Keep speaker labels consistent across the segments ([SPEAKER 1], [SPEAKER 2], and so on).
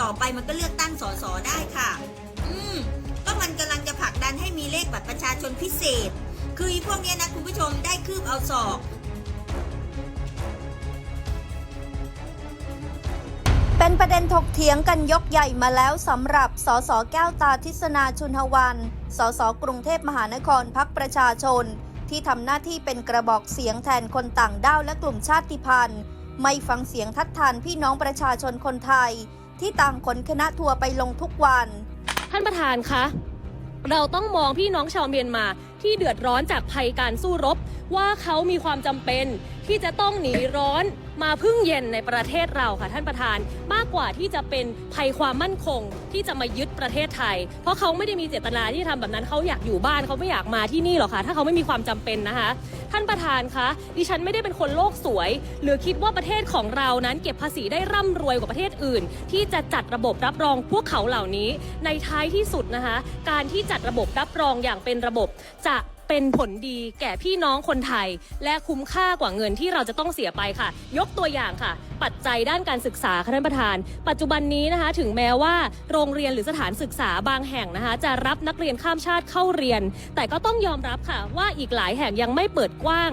[SPEAKER 1] ต่อไปมันก็เลือกตั้งสสได้ค่ะ อืมก็มันกำลังจะผลักดันให้มีเลขบัตรประชาชนพิเศษ คืออพวกเนี้ยนะคุณผู้ชมได้คืบเอาศอก
[SPEAKER 2] เป็นประเด็นถกเถียงกันยกใหญ่มาแล้วสำหรับ สสแก้วตาทิศนาชุนหวัน สสกรุงเทพมหานครพักประชาชน ที่ทำหน้าที่เป็นกระบอกเสียงแทนคนต่างด้าวและกลุ่มชาติพันธุ์ ไม่ฟังเสียงทัดทานพี่น้องประชาชนคนไทย ที่ต่างขนคณะทัวร์ไปลงทุกวัน
[SPEAKER 3] ท่านประธานคะ เราต้องมองพี่น้องชาวเมียนมาที่เดือดร้อนจากภัยการสู้รบ ว่าเขามีความจำเป็นที่จะต้องหนีร้อนมาพึ่งเย็นในประเทศเราค่ะท่านประธาน มากกว่าที่จะเป็นภัยความมั่นคงที่จะมายึดประเทศไทย เพราะเขาไม่ได้มีเจตนาที่จะทำแบบนั้นเขาอยากอยู่บ้านเขาไม่อยากมาที่นี่หรอกค่ะถ้าเขาไม่มีความจำเป็นนะคะ ท่านประธานคะดิฉันไม่ได้เป็นคนโลกสวย หรือคิดว่าประเทศของเรานั้นเก็บภาษีได้ร่ำรวยกว่าประเทศอื่น ที่จะจัดระบบรับรองพวกเขาเหล่านี้ ในท้ายที่สุดนะคะ การที่จัดระบบรับรองอย่างเป็นระบบจะ เป็นผลดีแก่พี่น้องคนไทย และคุ้มค่ากว่าเงินที่เราจะต้องเสียไปค่ะ ยกตัวอย่างค่ะ ปัจจัยด้านการศึกษาค่ะท่านประธาน ปัจจุบันนี้นะคะ ถึงแม้ว่าโรงเรียนหรือสถานศึกษาบางแห่งนะคะ จะรับนักเรียนข้ามชาติเข้าเรียน แต่ก็ต้องยอมรับค่ะ ว่าอีกหลายแห่งยังไม่เปิดกว้าง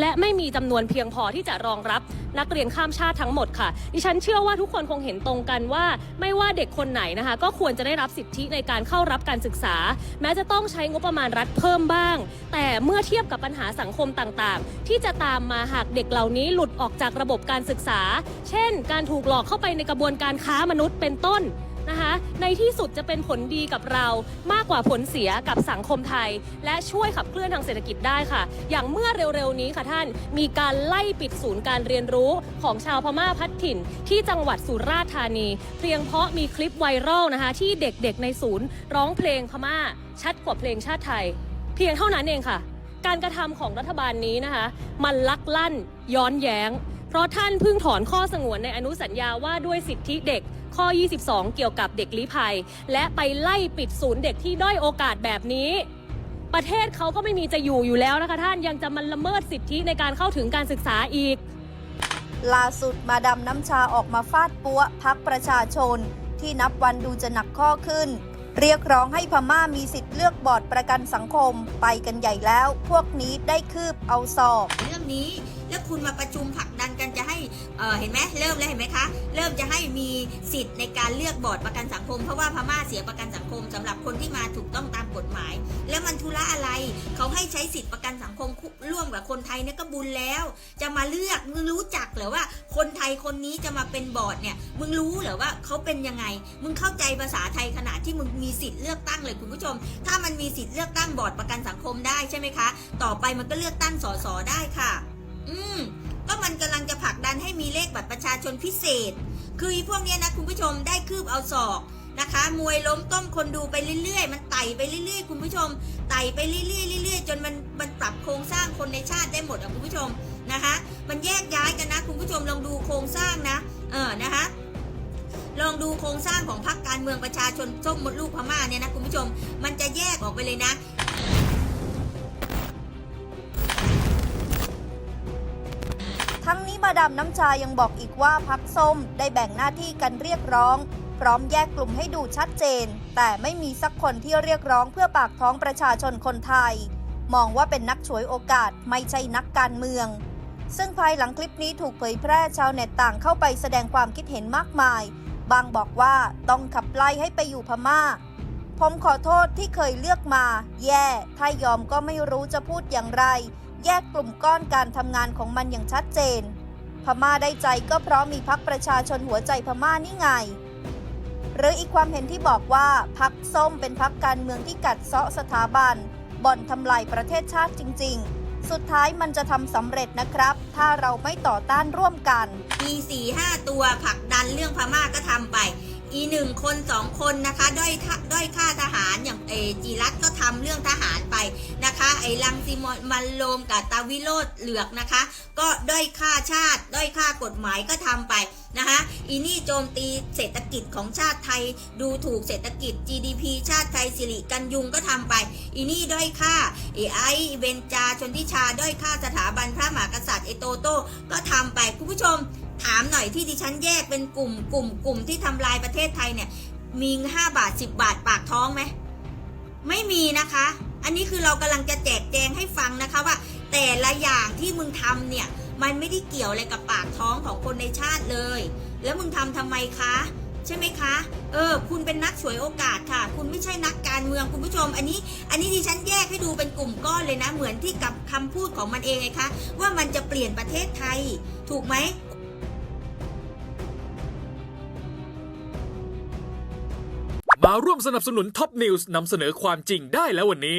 [SPEAKER 3] และไม่มีจำนวนเพียงพอที่จะรองรับ นักเรียนข้ามชาติทั้งหมดค่ะ ดิฉันเชื่อว่าทุกคนคงเห็นตรงกันว่า ไม่ว่าเด็กคนไหนนะคะ ก็ควรจะได้รับสิทธิในการเข้ารับการศึกษา แม้จะต้องใช้งบประมาณรัฐเพิ่มบ้าง แต่เมื่อเทียบกับปัญหาสังคมต่างๆ ที่จะตามมาหากเด็กเหล่านี้หลุดออกจากระบบการศึกษา เช่น การถูกหลอกเข้าไปในกระบวนการค้ามนุษย์เป็นต้น นะคะ ในที่สุดจะเป็นผลดีกับเรามากกว่าผลเสียกับสังคมไทย และช่วยขับเคลื่อนทางเศรษฐกิจได้ค่ะ อย่างเมื่อเร็วๆนี้ค่ะท่านมีการไล่ปิดศูนย์การเรียนรู้ของชาวพม่าพัดถิ่น ที่จังหวัดสุราษฎร์ธานี เพียงเพราะมีคลิปไวรัลนะคะ ที่เด็กๆในศูนย์ ร้องเพลงพม่า ชัดกว่าเพลงชาติไทย เพียงเท่านั้นเองค่ะ การกระทำของรัฐบาลนี้นะคะ มันลักลั่นย้อนแย้ง เพราะท่านเพิ่งถอนข้อสงวนในอนุสัญญาว่าด้วยสิทธิเด็กข้อ 22 เกี่ยวกับเด็กลี้ภัย และไปไล่ปิดศูนย์เด็กที่ด้อยโอกาสแบบนี้ ประเทศเขาก็ไม่มีจะอยู่อยู่แล้วนะคะท่านยังจะมันละเมิดสิทธิในการเข้าถึงการศึกษาอีก
[SPEAKER 2] ล่าสุดมาดำน้ำชาออกมาฟาดปัวพักประชาชน ที่นับวันดูจะหนักข้อขึ้น เรียกร้องให้พม่ามีสิทธิ์เลือกบอร์ดประกันสังคมไปกันใหญ่แล้ว พวกนี้ได้คืบเอาศอก
[SPEAKER 1] เรื่องนี้แล้วคุณมาประชุมผลักดันกันจะให้ เห็นไหมเริ่มแล้วเห็นไหมคะ เริ่มจะให้มีสิทธิ์ในการเลือกบอร์ดประกันสังคม เพราะว่าพม่าเสียประกันสังคมสำหรับคนที่มาถูกต้องตามกฎหมาย แล้วมันธุระอะไรเขาให้ใช้สิทธิ์ประกันสังคมร่วมกับคนไทยเนี่ยก็บุญแล้ว จะมาเลือกมึงรู้จักหรือว่าคนไทยคนนี้จะมาเป็นบอร์ดเนี่ยมึงรู้หรือว่าเขาเป็นยังไง มึงเข้าใจภาษาไทยขนาดที่มึงมีสิทธิ์เลือกตั้งเลยคุณผู้ชม ถ้ามันมีสิทธิ์เลือกตั้งบอร์ดประกันสังคมได้ใช่ไหมคะ ต่อไปมันก็เลือกตั้งสสได้ค่ะ อืม ก็มันกำลังจะผลักดันให้มีเลขบัตรประชาชนพิเศษ คือพวกเนี้ยนะคุณผู้ชมได้คืบเอาศอกนะคะ มวยล้มต้มคนดูไปเรื่อยๆ มันไต่ไปเรื่อยๆ คุณผู้ชม ไต่ไปเรื่อยๆเรื่อยๆ จนมันมันปรับโครงสร้างคนในชาติได้หมดอะคุณผู้ชมนะคะ มันแยกย้ายกันนะ คุณผู้ชมลองดูโครงสร้างนะ เออนะคะลองดูโครงสร้างของพรรคการเมืองประชาชนส้มมดลูกพม่าเนี่ยนะคุณผู้ชม มันจะแยกออกไปเลยนะ
[SPEAKER 2] ทั้งนี้มาดามน้ำชายังบอกอีกว่าพักส้มได้แบ่งหน้าที่กันเรียกร้อง พร้อมแยกกลุ่มให้ดูชัดเจน แต่ไม่มีสักคนที่เรียกร้องเพื่อปากท้องประชาชนคนไทย มองว่าเป็นนักฉวยโอกาสไม่ใช่นักการเมือง ซึ่งภายหลังคลิปนี้ถูกเผยแพร่ชาวเน็ตต่างเข้าไปแสดงความคิดเห็นมากมาย บางบอกว่าต้องขับไล่ให้ไปอยู่พม่า ผมขอโทษที่เคยเลือกมา แย่ ถ้ายอมก็ไม่รู้จะพูดอย่างไร แยกกลุ่มก้อนการทำงานของมันอย่างชัดเจน พม่าได้ใจก็เพราะมีพักประชาชนหัวใจพม่านี่ไง หรืออีกความเห็นที่บอกว่าพักส้มเป็นพักการเมืองที่กัดเซาะสถาบัน บ่อนทำลายประเทศชาติจริง ๆ สุดท้ายมันจะทำสำเร็จนะครับ ถ้าเราไม่ต่อต้านร่วมกัน
[SPEAKER 1] มีสี่ห้าตัวผลักดันเรื่องพม่าก็ทำไป อีหนึ่งคนสองคนนะคะ ด้อยด้อยค่าทหารอย่างเอจีรัตก็ทำเรื่องทหารไปนะ ลังซิมอนมันโลมกับตาวิโรธเหลือกนะคะ ก็ด้อยค่าชาติด้อยค่ากฎหมายก็ทำไปนะคะอีนี่โจมตีเศรษฐกิจของชาติไทย ดูถูกเศรษฐกิจ GDP ชาติไทยสิริกันยุงก็ทำไป อีนี่ด้อยค่าไอ้ไอเบนจาชนทิชาด้อยค่าสถาบันพระมหากษัตริย์ไอโตโต้ก็ทำไปคุณผู้ชมถามหน่อยที่ดิฉันแยกเป็นกลุ่มกลุ่มกลุ่มที่ทำลายประเทศไทยเนี่ยมีห้าบาทสิบบาทปากท้องไหม ไม่มีนะคะ อันนี้คือเรากำลังจะแจกแจงให้ฟังนะคะว่า แต่ละอย่างที่มึงทำเนี่ยมันไม่ได้เกี่ยวอะไรกับปากท้องของคนในชาติเลย แล้วมึงทำทำไมคะใช่ไหมคะ เออ คุณเป็นนักฉวยโอกาสค่ะ คุณไม่ใช่นักการเมืองคุณผู้ชม อันนี้ อันนี้ดิฉันแยกให้ดูเป็นกลุ่มก้อนเลยนะ เหมือนที่กับคำพูดของมันเองไงคะ ว่ามันจะเปลี่ยนประเทศไทย ถูกไหม
[SPEAKER 4] มาร่วมสนับสนุนท็อปนิวส์นำเสนอความจริงได้แล้ววันนี้